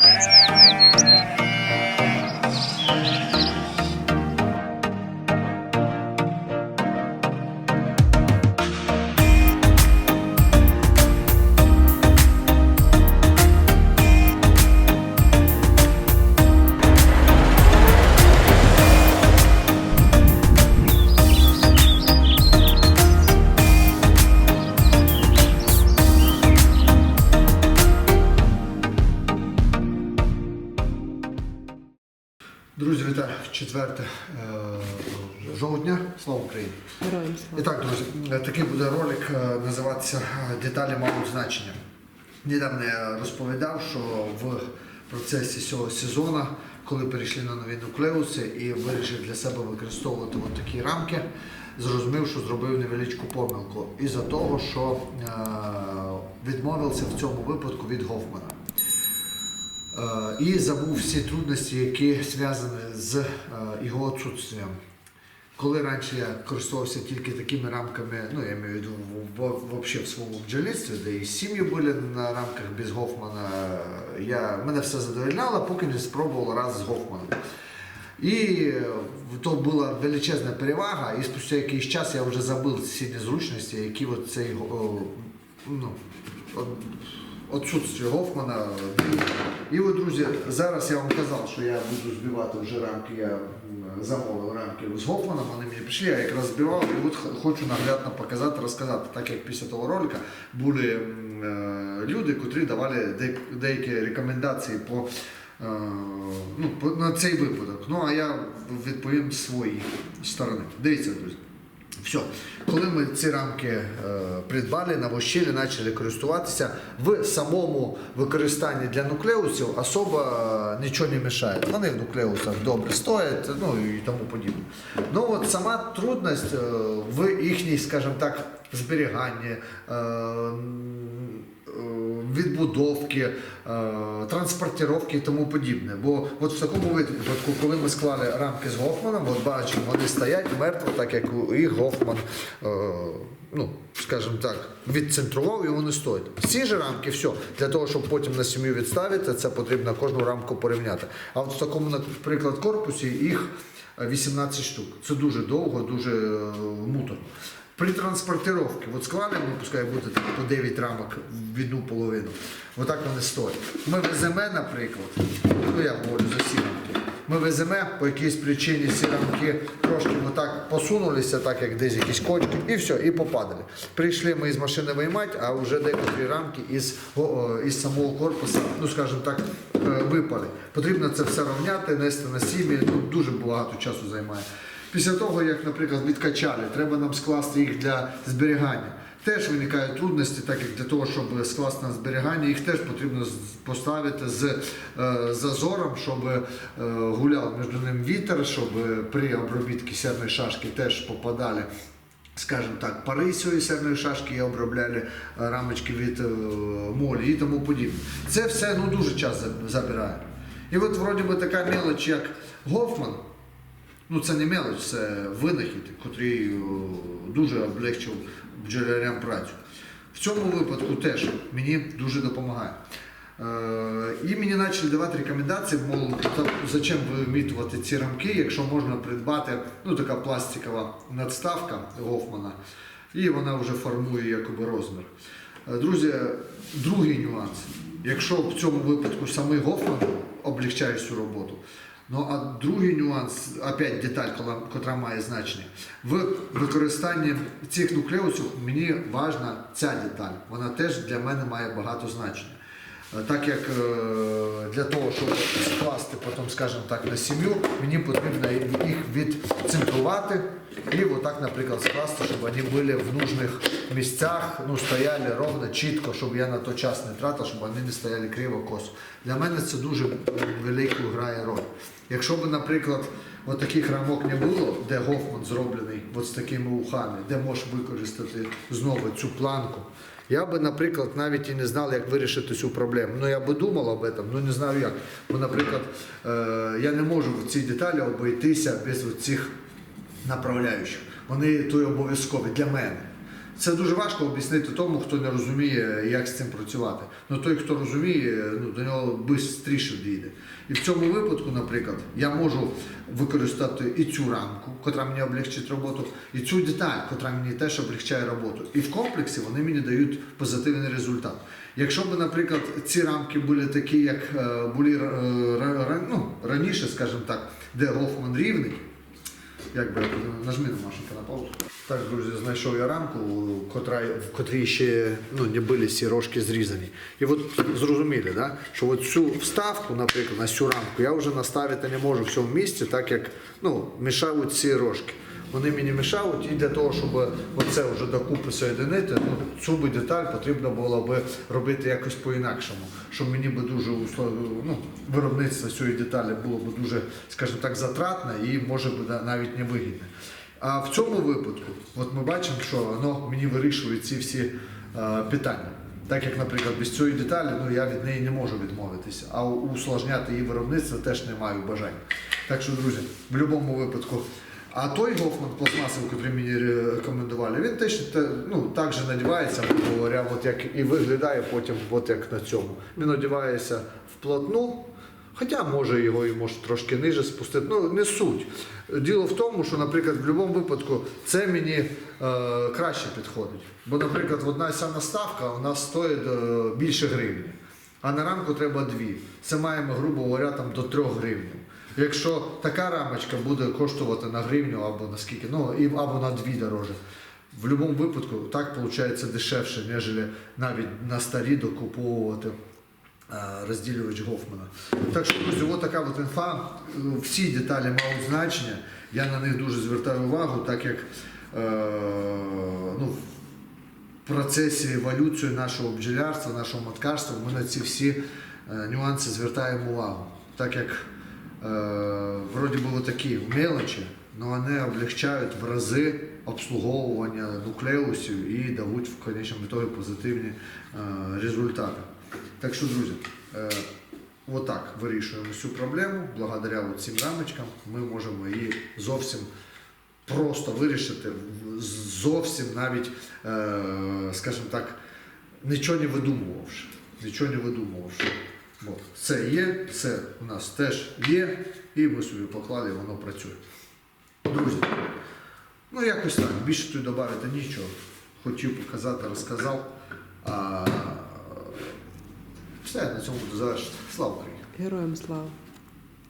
Música Друзі, вітаю 4 е, жовтня. Слава Україні! Героям І так, друзі, е, такий буде ролик е, називатися Деталі мають значення. Недавно я розповідав, що в процесі цього сезону, коли перейшли на нові нуклеуси і вирішив для себе використовувати от такі рамки, зрозумів, що зробив невеличку помилку. Із-за того, що відмовився в цьому випадку від Гофмана. Е, І забув всі трудності, які зв'язані з е, його відсутствием. Коли раніше я користувався тільки такими рамками, ну я маю в виду в, своєму бджолівстві, де і сім'ї були на рамках без Гофмана, я, мене все задовольняло, поки не спробував раз з Гофманом. І е, то була величезна перевага, і спустя якийсь час я вже забув всі незручності, які от цей ну, от, отсутствие Гофмана. І от, друзі, зараз я вам казав, що я буду збивати вже рамки, я замовив рамки з Гофманом, вони мені прийшли, я якраз збивав, і от хочу наглядно показати, розказати, так як після того ролика були е, люди, котрі давали деякі рекомендації по, е, ну, на цей випадок. Ну а я відповім з своєї сторони. Дивіться, друзі. Все, коли ми ці рамки е, придбали, навощили, почали користуватися, в самому використанні для нуклеусів особа е, нічого не мішає. Вони в нуклеусах добре стоять, ну і тому подібне. Ну от сама трудність е, в їхній, скажімо так, зберіганні. е, Відбудовки, е, транспортировки і тому подібне. Бо от в такому випадку, коли ми склали рамки з Гофманом, от бачимо, вони стоять мертво, так як і Гофман, е, ну, скажімо так, відцентрував і вони стоять. Ці ж рамки, все, для того, щоб потім на сім'ю відставити, це потрібно кожну рамку порівняти. А от в такому, наприклад, корпусі їх 18 штук. Це дуже довго, дуже е, муторно. При транспортировці, от склали, ми пускай буде так, по 9 рамок в одну половину. Отак вони стоять. Ми веземо, наприклад, ну я говорю за сі рамки. Ми веземо по якійсь причині ці рамки трошки отак посунулися, так як десь якісь кочки, і все, і попадали. Прийшли ми із машини виймати, а вже декотрі рамки із, із самого корпусу, ну скажімо так, е, випали. Потрібно це все рівняти, нести на сім'ї, ну, дуже багато часу займає. Після того, як, наприклад, відкачали, треба нам скласти їх для зберігання. Теж виникають трудності, так як для того, щоб скласти на зберігання, їх теж потрібно поставити з е, зазором, щоб е, гуляв між ним вітер, щоб при обробітці сірної шашки теж попадали. Скажімо так, пари цієї сірної шашки обробляли е, рамочки від е, молі і тому подібне. Це все ну, дуже час забирає. І от вроді би така мелоч, як Гофман, Ну, це не мелоч, це винахід, який дуже облегчив бджолярям працю. В цьому випадку теж мені дуже допомагає. Е, І мені почали давати рекомендації, та зачем вимітувати ці рамки, якщо можна придбати ну, така пластикова надставка Гофмана, і вона вже формує якоби розмір. Е, Друзі, другий нюанс. Якщо в цьому випадку самий Гофман облегчає цю роботу, Ну а другий нюанс, опять деталь, котра має значення. В використанні цих нуклеусів мені важна ця деталь. Вона теж для мене має багато значення. Е, Так як е, для того, щоб скласти потім, скажімо так, на сім'ю, мені потрібно їх відцентрувати і отак, наприклад, скласти, щоб вони були в нужних місцях, ну, стояли ровно, чітко, щоб я на той час не тратив, щоб вони не стояли криво косо. Для мене це дуже велику грає роль. Якщо б, наприклад, от таких рамок не було, де Гофман зроблений от з такими ухами, де можеш використати знову цю планку. Я би, наприклад, навіть і не знав, як вирішити цю проблему. Ну я би думав об этом, ну не знаю як. Бо, наприклад, е, я не можу в цій деталі обійтися без цих направляючих. Вони то обов'язкові для мене. Це дуже важко об'яснити тому, хто не розуміє, як з цим працювати. Ну той, хто розуміє, ну до нього швидше дійде. І в цьому випадку, наприклад, я можу використати і цю рамку, котра мені облегчить роботу, і цю деталь, котра мені теж облегчає роботу. І в комплексі вони мені дають позитивний результат. Якщо б, наприклад, ці рамки були такі, як е, були е, ну, раніше, скажімо так, де Гофман рівний. Як би нажми на машинку на паузу. Так, друзі, знайшов я рамку, котра, в котрій ще ну, не були ці рожки зрізані. І от зрозуміли, да, що от цю вставку, наприклад, на цю рамку я вже наставити не можу в цьому місці, так як ну, мішають ці рожки. Вони мені мішають, і для того, щоб оце вже докупи соєдинити, ну, цю би деталь потрібно було би робити якось по-інакшому, щоб мені би дуже ну, виробництво цієї деталі було б дуже, скажімо так, затратне і може би навіть не вигідне. А в цьому випадку, от ми бачимо, що воно мені вирішує ці всі е, питання. Так як, наприклад, без цієї деталі ну, я від неї не можу відмовитися, а усложняти її виробництво теж не маю бажання. Так що, друзі, в будь-якому випадку. А той Гофман пластмасовий, який мені рекомендували, він теж ну, так же надівається, говоря, от як і виглядає потім, от як на цьому. Він одягається вплотну, хоча може його і може трошки ниже спустити. Ну, не суть. Діло в тому, що, наприклад, в будь-якому випадку це мені е, краще підходить. Бо, наприклад, одна ця наставка у нас стоїть е, більше гривні, а на рамку треба дві. Це маємо, грубо говоря, там, до трьох гривень. Якщо така рамочка буде коштувати на гривню або на скільки, ну або на дві дороже. В будь-якому випадку так виходить дешевше, ніж навіть на старі докуповувати е, розділювач Гофмана. Так що, друзі, от така от інфа. Всі деталі мають значення. Я на них дуже звертаю увагу, так як е, ну, в процесі еволюції нашого бджолярства, нашого маткарства ми на ці всі е, нюанси звертаємо увагу. Так як е, вроді би такі мелочі, але вони облегчають в рази обслуговування нуклеусів і дають в конечному ітогі позитивні е, результати. Так що, друзі, е, отак вирішуємо цю проблему. Благодаря цим рамочкам ми можемо її зовсім просто вирішити, зовсім навіть, скажімо так, нічого не видумувавши. Нічого не видумувавши. От, це є, це у нас теж є, і ми собі поклали, воно працює. Друзі, ну якось так, більше тут додати нічого. Хотів показати, розказав. А, все, на цьому завершити. Слава Україні! Героям слава.